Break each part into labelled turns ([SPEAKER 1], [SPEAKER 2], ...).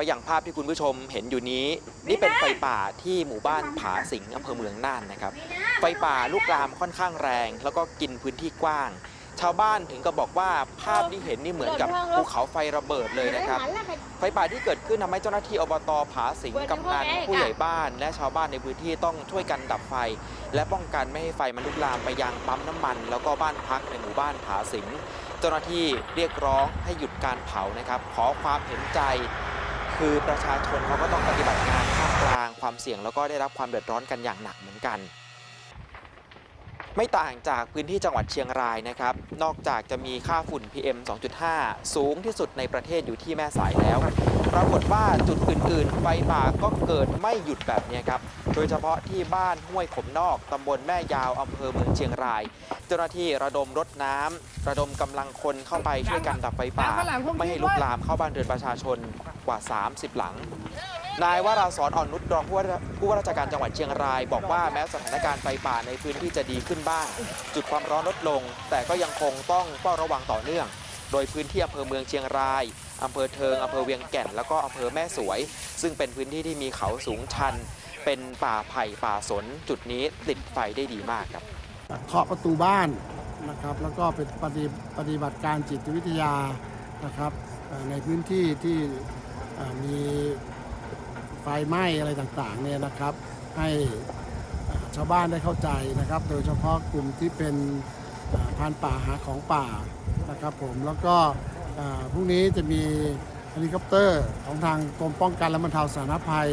[SPEAKER 1] ราะอย่างภาพที่คุณผู้ชมเห็นอยู่นี้ นี่เป็นไฟป่าที่หมู่บ้านผาสิงอำเภอเมืองน่านนะครับ ไฟป่าลุกลามค่อนข้างแรง แล้วก็กินพื้นที่กว้าง ชาวบ้านถึงกับบอกว่าภาพที่เห็นนี่เหมือนกับภูเขาไฟระเบิดเลยนะครับ ไฟป่าที่เกิดขึ้นทำให้เจ้าหน้าที่อบตผาสิงกำนันผู้ใหญ่บ้าน และชาวบ้านในพื้นที่ต้องช่วยกันดับไฟ และป้องกันไม่ให้ไฟมันลุกลามไปยังปั๊มน้ำมัน แล้วก็บ้านพักในหมู่บ้านผาสิงเจ้าหน้าที่เรียกร้องให้หยุดการเผานะครับ ขอความเห็นใจ คือประชาชนเขาก็ต้องปฏิบัติงานท่ามกลางความเสี่ยงแล้วก็ได้รับความเดือดร้อนกันอย่างหนักเหมือนกัน ไม่ต่างจากพื้นที่จังหวัดเชียงรายนะครับ นอกจากจะมีค่าฝุ่น PM 2.5 สูงที่สุดในประเทศอยู่ที่แม่สายแล้ว ปรากฏว่าจุดอื่นๆ ไฟป่าก็เกิดไม่หยุดแบบนี้ครับ โดยเฉพาะที่บ้านห้วยขมนอกตำบลแม่ยาวอำเภอเมืองเชียงราย เจ้าหน้าที่ระดมรถน้ำระดมกำลังคนเข้าไปช่วยกันดับไฟป่า ไม่ให้ลุกลามเข้าบ้านเรือนประชาชนกว่า 30 หลัง นายวราศรอ่อนนุชรองผู้ว่าผู้ว่าราชการจังหวัดเชียงราย บอกว่าแม้สถานการณ์ไฟป่าในพื้นที่จะดีขึ้นบ้าง จุดความร้อนลดลง แต่ก็ยังคงต้องเฝ้าระวังต่อเนื่อง โดยพื้นที่อำเภอเมืองเชียงรายอำเภอเทิงอำเภอเวียงแก่น แล้วก็อำเภอแม่สวย ซึ่งเป็นพื้นที่ที่มีเขาสูงชัน เป็นป่าไผ่ป่าสน จุดนี้ติดไฟได้ดีมากครับ
[SPEAKER 2] เคาะประตูบ้านนะครับแล้วก็เป็นปฏิปฏิบัติการจิตวิทยานะครับในพื้นที่ที่มี ไฟไหม้อะไรต่างๆเนี่ยนะครับ ให้ชาวบ้านได้เข้าใจนะครับ โดยเฉพาะกลุ่มที่เป็นพรานป่าหาของป่านะครับผมแล้วก็พรุ่งนี้จะมีเฮลิคอปเตอร์ของทางกรมป้องกันและบรรเทาสาธารณภัย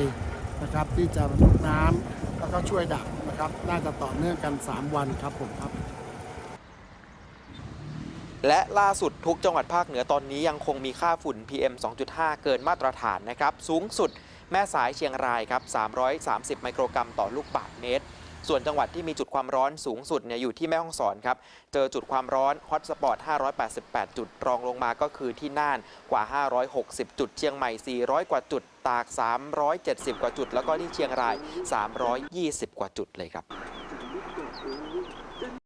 [SPEAKER 2] นะครับ ที่จะบรรทุกน้ำแล้วก็ช่วยดับนะครับ น่าจะต่อเนื่องกัน 3 วันครับผมครับ
[SPEAKER 1] และล่าสุดทุกจังหวัดภาคเหนือตอนนี้ยังคงมีค่าฝุ่น PM 2.5 เกินมาตรฐานนะครับ สูงสุด แม่สายเชียงรายครับ 330 ไมโครกรัมต่อลูกบาศก์เมตร ส่วนจังหวัดที่มีจุดความร้อนสูงสุดเนี่ยอยู่ที่แม่ฮ่องสอนครับ เจอจุดความร้อนฮอตสปอต 588 จุด รองลงมาก็คือที่น่านกว่า 560 จุด เชียงใหม่ 400 กว่าจุด ตาก 370 กว่าจุด แล้วก็ที่เชียงราย 320 กว่าจุดเลยครับ